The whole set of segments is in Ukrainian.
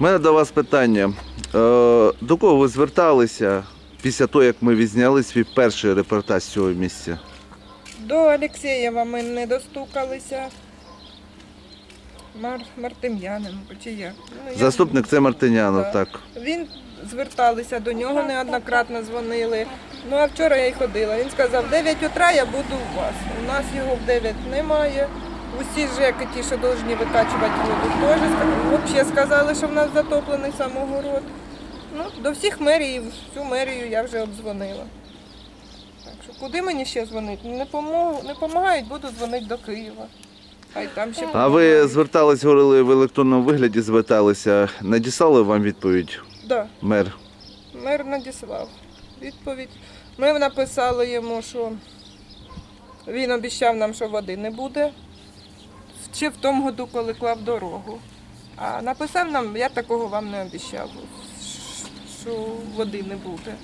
У мене до вас питання. Е, До кого ви зверталися після того, як ми відзняли свій перший репортаж з цього місця? До Олексєєва ми не достукалися. Мар... Мартем'яненко чи як. Ну, я- Заступник це Мартинянов, так. Він зверталися до нього, неоднократно дзвонили. Ну а вчора я й ходила. Він сказав, 9 утра я буду у вас. У нас його в 9 немає. Усі ЖЕКи, ті, що повинні викачувати воду, теж. Взагалі сказали, що в нас затоплений самогород. Ну, до всіх мерій, всю мерію я вже обдзвонила. Так що куди мені ще дзвонити? Не, не допомагають, буду дзвонити до Києва. Хай там ще А ви звертались, говорили в електронному вигляді, зверталися. Надіслали вам відповідь, Да. мер? Мер надіслав відповідь. Ми написали йому, що він обіцяв нам, що води не буде. Ще в тому году, коли клав дорогу. А написав нам, я такого вам не обіцяв, що води не буде.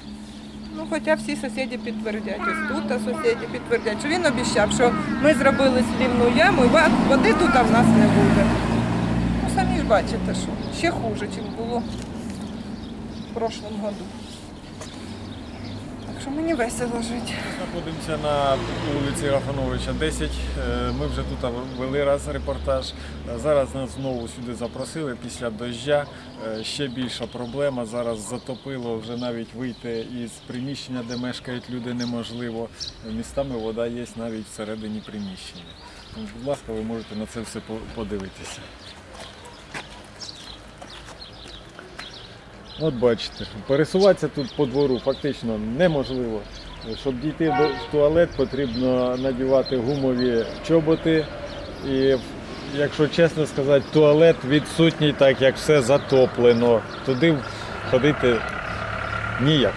Ну, хоча всі сусіди підтвердять, ось тут а сусіди підтвердять, що він обіцяв, що ми зробили слівну яму і води тут в нас не буде. Ну, самі ж бачите, що ще хуже, ніж було в прошлом году. Що мені весело жити. Знаходимося на вулиці Рафановича 10. Е, Ми вже тут вели раз репортаж. Е, Зараз нас знову сюди запросили після дождя. Е, Ще більша проблема. Зараз затопило вже навіть вийти із приміщення, де мешкають люди, неможливо. Містами вода є навіть всередині приміщення. Будь ласка, ви можете на це все подивитися. От бачите, пересуватися тут по двору фактично неможливо. Щоб дійти в туалет, потрібно надівати гумові чоботи. І, якщо чесно сказати, туалет відсутній, так як все затоплено. Туди ходити ніяк.